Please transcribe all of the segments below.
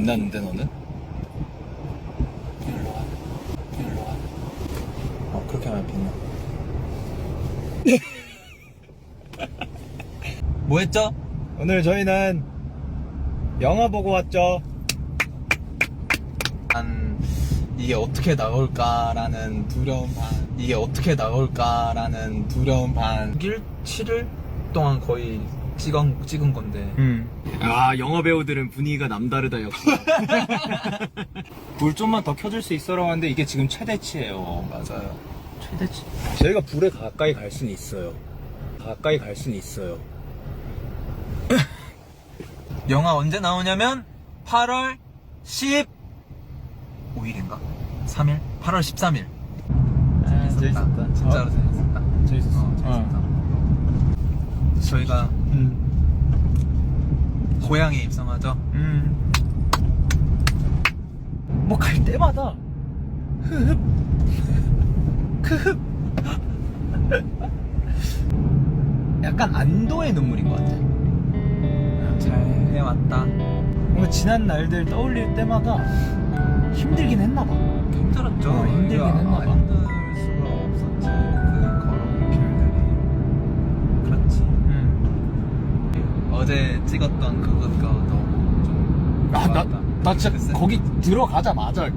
빛나는데 너는? 일로 와. 일로 와. 어 그렇게 하면 빛나. 뭐 했죠? 오늘 저희는 영화 보고 왔죠. 한 이게 어떻게 나올까라는 두려움 반 이게 어떻게 나올까라는 두려움 반 6일 7일 동안 거의 찍은, 찍은 건데 음. 아 영화 배우들은 분위기가 남다르다 역시. 불 좀만 더 켜줄 수 있어라고 하는데 이게 지금 최대치예요. 맞아요 최대치. 저희가 불에 가까이 갈 수는 있어요. 가까이 갈 수는 있어요. 영화 언제 나오냐면 8월 15일인가? 3일? 8월 13일 아, 재밌었다 진짜로 재밌었다 재밌었어. 어, 재밌었다 저희가 음. 고향에 입성하죠 음. 뭐 갈 때마다 흐흡 크흡 약간 안도의 눈물인 것 같아. 잘 해왔다 뭔가 지난 날들 떠올릴 때마다 힘들긴 했나 봐. 힘들었죠 어, 힘들긴 우리가 했나 봐. 힘들 어제 찍었던 그것과 너무 좀 아, 나, 좋았다. 나 진짜 그 세트, 거기 들어가자마자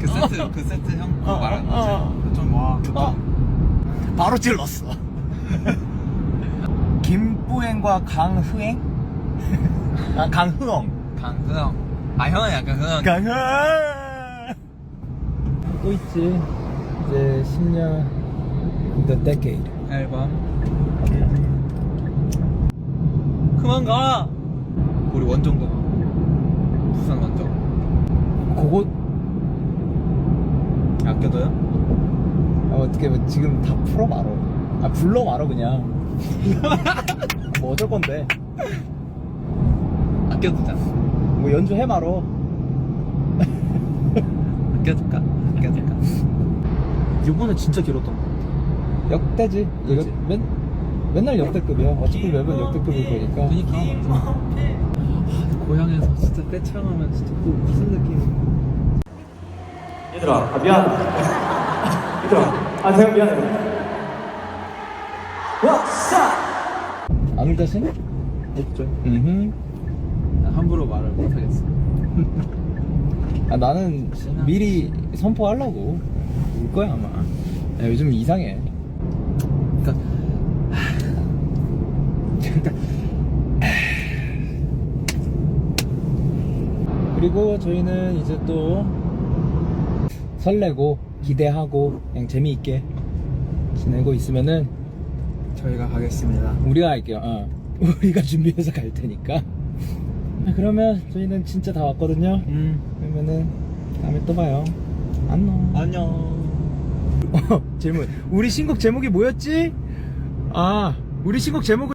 그 세트 그 세트 형 그거 어, 말하는 거지 어. 좀 와, 어, 바로 찔렀어. 김뿌행과 강흐행? 아, 강흐엉. 강흥 아 형은 약간 흥 강흥! 또 있지. 이제 10년, The Decade. 앨범 그만 가 우리 원정도 가 부산 원정 그거, 아껴둬요? 아, 어떻게, 뭐 지금 다 풀어 말어. 아, 불러 말어, 그냥. 뭐 어쩔 건데. 아껴두자 뭐 연주해 말어. 아껴둘까? 아껴둘까? 이번에 진짜 길었던 것 같아. 역대지. 이거. 맨, 맨날 역대급이야. 어차피 매번 역대급일 거니까. 그니까 아, 고향에서 진짜 떼창하면 진짜 또 무슨 느낌 얘들아, 아, 미안. 얘들아, 아, 내가 미안해. 와, 싸! 안 가신? 없죠 음. 함부로 말을 못하겠어 아, 나는 미리 선포하려고. 올 거야, 아마. 야, 요즘 이상해. 그니까 그리고 저희는 이제 또 설레고 기대하고 그냥 재미있게 지내고 있으면은 저희가 가겠습니다 우리가 할게요. 어. 우리가 준비해서 갈 테니까. 아, 그러면 저희는 진짜 다 왔거든요. 음 그러면은 다음에 또 봐요. 안녕. 안녕 어, 질문. 우리 신곡 제목이 뭐였지? 아, 우리 신곡 제목은